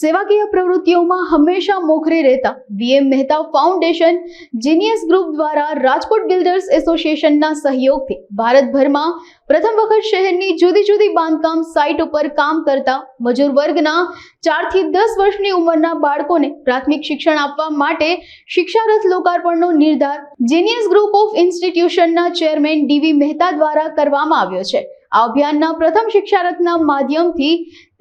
સેવાકીય પ્રવૃત્તિઓમાં હંમેશા મોખરે રહેતા VM Mehta foundation, genius group દ્વારા રાજકોટ બિલ્ડર્સ એસોસિએશનના સહયોગથી ભારતભરમાં પ્રથમ વખત શહેરની જુદી જુદી બાંધકામ સાઇટ ઉપર કામ કરતા મજૂર વર્ગના ચારથી દસ વર્ષની ઉંમરના બાળકોને પ્રાથમિક શિક્ષણ આપવા માટે શિક્ષારથ લોકાર્પણનો નિર્ધાર જીનિયસ ગ્રુપ ઓફ ઇન્સ્ટિટ્યુશનના ચેરમેન ડીવી મહેતા દ્વારા કરવામાં આવ્યો છે. આ અભિયાનના પ્રથમ શિક્ષારથના માધ્યમથી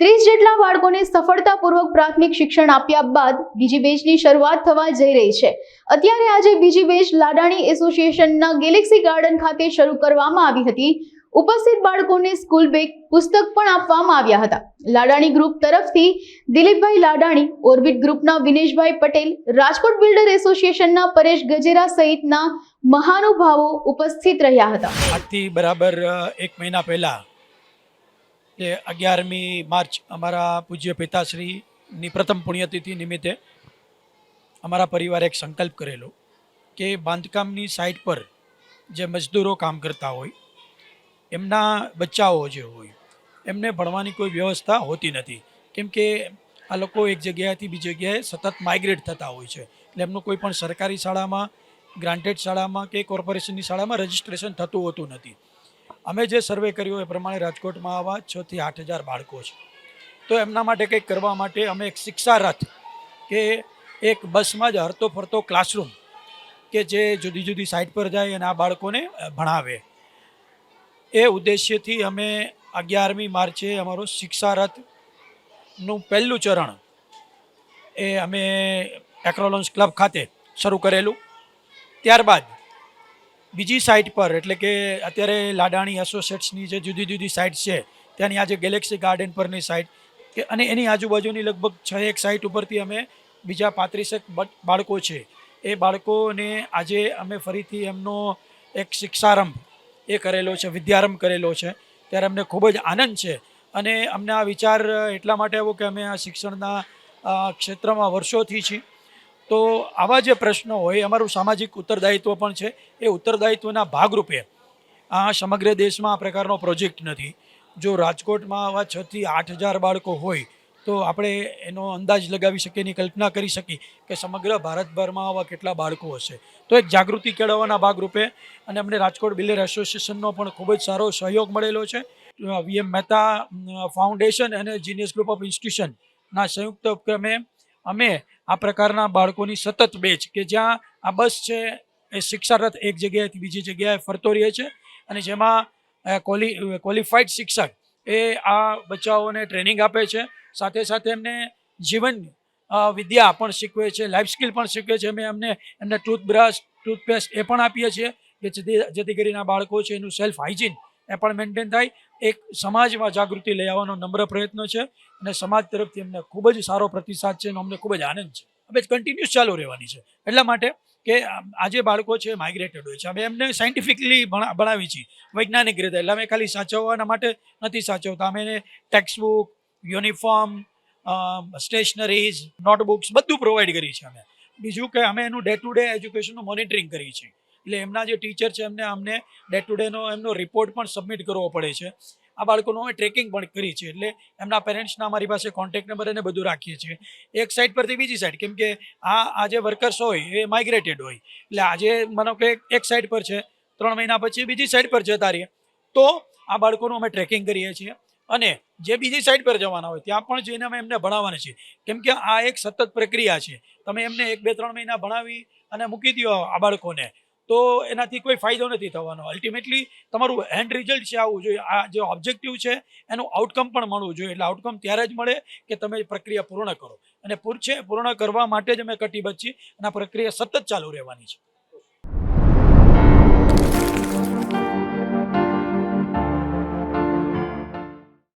ત્રીસ જેટલા બાળકોને સફળતાપૂર્વક પ્રાથમિક શિક્ષણ આપ્યા બાદ બીજી બેચની શરૂઆત થવા જઈ રહી છે. અત્યારે આજે બીજી બેચ લાડાણી એસોસિએશનના ગેલેક્સી ગાર્ડન ખાતે શરૂ કરવામાં આવી હતી. ઉપસ્થિત બાળકોને સ્કૂલ બેગ, પુસ્તક પણ આપવામાં આવ્યા હતા. લાડાણી ગ્રુપ તરફથી દિલીપભાઈ લાડાણી, ઓર્બિટ ગ્રુપના વિનેશભાઈ પટેલ, રાજકોટ બિલ્ડર એસોસિએશનના પરેશ ગજેરા સહિતના મહાનુભાવો ઉપસ્થિત રહ્યા હતા. આજથી બરાબર એક મહિના પહેલાં કે અગિયારમી માર્ચ અમારા પૂજ્ય પિતાશ્રીની પ્રથમ પુણ્યતિથિ નિમિત્તે અમારા પરિવારે એક સંકલ્પ કરેલો કે બાંધકામની સાઇટ પર જે મજદૂરો કામ કરતા હોય એમના બચ્ચાઓ જે હોય, એમને ભણવાની કોઈ વ્યવસ્થા હોતી નથી. કેમ કે આ લોકો એક જગ્યાએથી બીજી જગ્યાએ સતત માઇગ્રેટ થતા હોય છે. એટલે એમનું કોઈ પણ સરકારી શાળામાં ગ્રાન્ટેડ શાળામાં કે કોર્પોરેશનની શાળામાં રજિસ્ટ્રેશન થતું હોતું નથી. અમે જે સર્વે કર્યો એ પ્રમાણે રાજકોટમાં આવા છ થી આઠ હજાર બાળકો છે. તો એમના માટે કંઈક કરવા માટે અમે એક શિક્ષા રથ કે એક બસમાં જ હરતો ફરતો ક્લાસરૂમ કે જે જુદી જુદી સાઇટ પર જાય અને આ બાળકોને ભણાવે. એ ઉદ્દેશ્યથી અમે અગિયારમી માર્ચે અમારો શિક્ષા રથનું પહેલું ચરણ એ અમે એક્રોલોન્સ ક્લબ ખાતે શરૂ કરેલું. ત્યારબાદ બીજી સાઇટ પર, એટલે કે અત્યારે લાડાણી એસોસિએટ્સની જે જુદી જુદી સાઇટ છે, ત્યાંની આજે ગેલેક્સી ગાર્ડન પરની સાઇટ કે અને એની આજુબાજુની લગભગ છ એક સાઇટ ઉપરથી અમે બીજા પાંત્રીસેક બાળકો છે. એ બાળકોને આજે અમે ફરીથી એમનો એક શિક્ષારંભ એ કરેલો છે, વિદ્યારંભ કરેલો છે. ત્યારે અમને ખૂબ જ આનંદ છે. અને અમને આ વિચાર એટલા માટે આવ્યો કે અમે આ શિક્ષણના ક્ષેત્રમાં વર્ષોથી છીએ. તો આવા જે પ્રશ્નો હોય, અમારું સામાજિક ઉત્તરદાયિત્વ પણ છે. એ ઉત્તરદાયિત્વના ભાગરૂપે આ સમગ્ર દેશમાં આ પ્રકારનો પ્રોજેક્ટ નથી. જો રાજકોટમાં આવા છથી આઠ હજાર બાળકો હોય તો આપણે એનો અંદાજ લગાવી શકીએ એની કલ્પના કરી શકીએ કે સમગ્ર ભારતભરમાં આવા કેટલા બાળકો હશે. તો એક જાગૃતિ કેળવવાના ભાગરૂપે અને અમને રાજકોટ બિલ્ડર એસોસિએશનનો પણ ખૂબ જ સારો સહયોગ મળેલો છે. વીએમ મહેતા ફાઉન્ડેશન અને જીનિયસ ગ્રુપ ઓફ ઇન્સ્ટિટ્યુશનના સંયુક્ત ઉપક્રમે અમે આ પ્રકારના બાળકોની સતત બેચ કે જ્યાં આ બસ છે એ શિક્ષારથ એક જગ્યાએથી બીજી જગ્યાએ ફરતો રહે છે અને જેમાં ક્વોલિફાઈડ શિક્ષક એ આ બચ્ચાઓને ટ્રેનિંગ આપે છે. સાથે સાથે એમને જીવન વિદ્યા પણ શીખવે છે લાઈફ સ્કિલ પણ શીખવે છે. અમે એમને એમને ટૂથબ્રશ ટૂથપેસ્ટ એ પણ આપીએ છીએ કે જેથી જેથી કરીને બાળકો છે એનું સેલ્ફ હાઇજીન એ પણ મેન્ટેન થાય. એક સમાજમાં જાગૃતિ લઈ આવવાનો નમ્ર પ્રયત્ન છે અને સમાજ તરફથી એમને ખૂબ જ સારો પ્રતિસાદ છે અને અમને ખૂબ જ આનંદ છે. હવે કન્ટિન્યુઅસ ચાલુ રહેવાની છે. એટલા માટે કે આજે બાળકો છે માઇગ્રેટેડ હોય છે. અમે એમને સાયન્ટિફિકલી ભણાવી છીએ. વૈજ્ઞાનિક રીતે. એટલે અમે ખાલી સાચવવાના માટે નથી સાચવતા. અમે એને ટેક્સ્ટબુક યુનિફોર્મ સ્ટેશનરીઝ, નોટબુક્સ બધું પ્રોવાઈડ કરી છે અમે. બીજું કે અમે એનું ડે ટુ ડે એજ્યુકેશનનું મોનિટરિંગ કરીએ છીએ. એટલે એમના જે ટીચર છે એમને અમને ડે ટુ ડેનો એમનો રિપોર્ટ પણ સબમિટ કરવો પડે છે. આ બાળકોનું અમે ટ્રેકિંગ પણ કરી છે એટલે એમના પેરેન્ટ્સના અમારી પાસે કોન્ટેક્ટ નંબર અને બધું રાખીએ છીએ. એક સાઈડ પરથી બીજી સાઈડ કેમ કે આ આ જે વર્કર્સ હોય એ માઇગ્રેટેડ હોય. એટલે આજે માનો કે એક સાઈડ પર છે, ત્રણ મહિના પછી બીજી સાઈડ પર જતા રહીએ. તો આ બાળકોનું અમે ટ્રેકિંગ કરીએ છીએ. અને જે બીજી સાઈડ પર જવાના હોય, ત્યાં પણ જઈને અમે એમને ભણાવવાના છીએ. કેમ કે આ એક સતત પ્રક્રિયા છે. તમે એમને એક, બે, ત્રણ મહિના ભણાવી અને મૂકી દો આ બાળકોને, તો એનાથી કોઈ ફાયદો નથી થવાનો. અલ્ટિમેટલી તમારું એન્ડ રિઝલ્ટ છે આવવું જોઈએ. આ જે ઓબ્જેક્ટિવ છે, એનું આઉટકમ પણ મળવું જોઈએ. એટલે આઉટકમ ત્યારે જ મળે કે તમે પ્રક્રિયા પૂર્ણ કરો. અને પૂર છે, પૂર્ણ કરવા માટે જ અમે કટિબદ્ધ છીએ અને આ પ્રક્રિયા સતત ચાલુ રહેવાની છે.